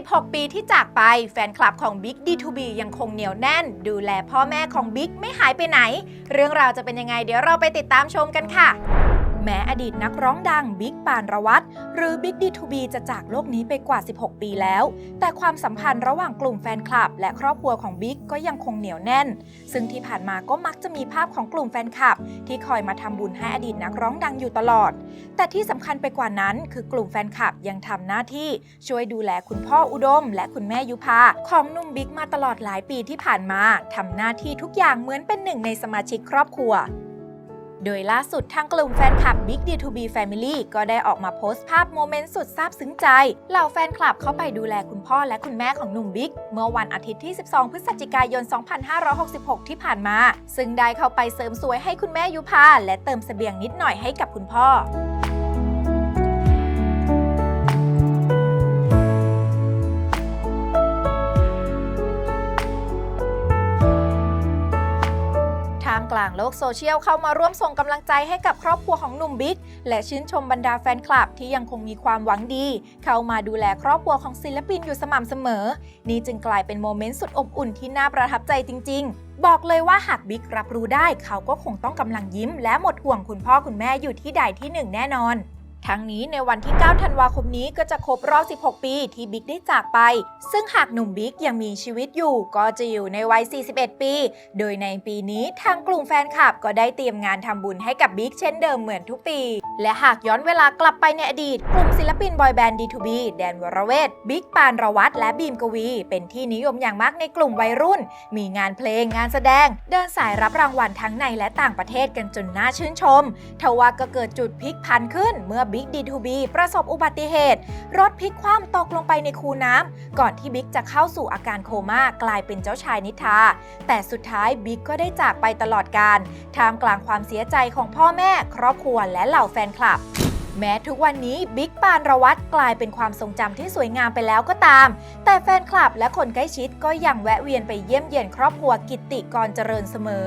16 ปีที่จากไปแฟนคลับของ Big D2B ยังคงเหนียวแน่น ดูแลพ่อแม่ของ Big ไม่หายไปไหน เรื่องราวจะเป็นยังไงเดี๋ยวเราไปติดตามชมกันค่ะ แม้อดีตนักร้องดังบิ๊กปานระวัตรหรือ Big D2B จะจากโลกนี้ไปกว่า 16 ปีแล้ว แต่ความสัมพันธ์ระหว่างกลุ่มแฟนคลับ และครอบครัวของบิ๊กก็ยังคงเหนียวแน่น ซึ่งที่ผ่านมาก็มักจะมีภาพของกลุ่มแฟนคลับ ที่คอยมาทำบุญให้อดีตนักร้องดังอยู่ตลอด แต่ที่สำคัญไปกว่านั้น คือกลุ่มแฟนคลับยังทำหน้าที่ช่วยดูแลคุณพ่ออุดม และคุณแม่ยุพาของนุ่มบิ๊กมาตลอดหลายปีที่ผ่านมาทำหน้าที่ทุกอย่างเหมือนเป็นหนึ่งในสมาชิกครอบครัว โดยล่าสุดทางกลุ่มแฟนคลับ Big D2B Family ก็ได้ออกมาโพสต์ภาพโมเมนต์สุดซาบซึ้งใจ เหล่าแฟนคลับเข้าไปดูแลคุณพ่อและคุณแม่ของหนุ่มบิ๊ก เมื่อวันอาทิตย์ที่ 12 พฤศจิกายน 2566 ที่ผ่านมา ซึ่งได้เข้าไปเสริมสวยให้คุณแม่ยุพาและเติมเสบียงนิดหน่อยให้กับคุณพ่อ กลางโลกโซเชียลเข้ามาร่วมส่งกำลังใจให้กับครอบครัวของหนุ่มบิ๊ก และชื่นชมบรรดาแฟนคลับที่ยังคงมีความหวังดี เข้ามาดูแลครอบครัวของศิลปินอยู่สม่ำเสมอ นี่จึงกลายเป็นโมเมนต์สุดอบอุ่นที่น่าประทับใจจริง ๆบอกเลยว่าหากบิ๊กรับรู้ได้เขาก็คงต้องกำลังยิ้ม และหมดห่วงคุณพ่อคุณแม่อยู่ที่ใดที่หนึ่งแน่นอน ทั้งนี้ในวันที่ 9 ธันวาคมนี้ก็จะครบรอบ 16 ปีที่บิ๊กได้จากไป ซึ่งหากหนุ่มบิ๊กยังมีชีวิตอยู่ ก็จะอยู่ในวัย 41 ปี โดยในปีนี้ทางกลุ่มแฟนคลับก็ได้เตรียมงานทำบุญให้กับบิ๊กเช่นเดิมเหมือนทุกปี และหากย้อนเวลากลับไปในอดีต กลุ่มศิลปินบอยแบนด์ D2B แดนวรเวทบิ๊กปานรวัตและบีมกวี เป็นที่นิยมอย่างมากในกลุ่มวัยรุ่น มีงานเพลงงานแสดง เดินสายรับรางวัลทั้งในและต่างประเทศกันจนน่าชื่นชมทว่าก็เกิดจุดพลิกผันขึ้นเมื่อ Big D2B ประสบอุบัติเหตุ รถพลิกคว่ำตกลงไปในคูน้ำ ก่อนที่บิ๊กจะเข้าสู่อาการโคม่ากลายเป็นเจ้าชายนิทราแต่สุดท้ายบิ๊กก็ได้จากไปตลอดการท่ามกลางความเสียใจของพ่อแม่ ครอบครัวและเหล่าแฟนคลับแม้ทุกวันนี้บิ๊กปานระวัตรกลายเป็นความทรงจำที่สวยงามไปแล้วก็ตาม แต่แฟนคลับและคนใกล้ชิดก็ยังแวะเวียนไปเยี่ยมเยียนครอบครัวกิตติกรเจริญเสมอ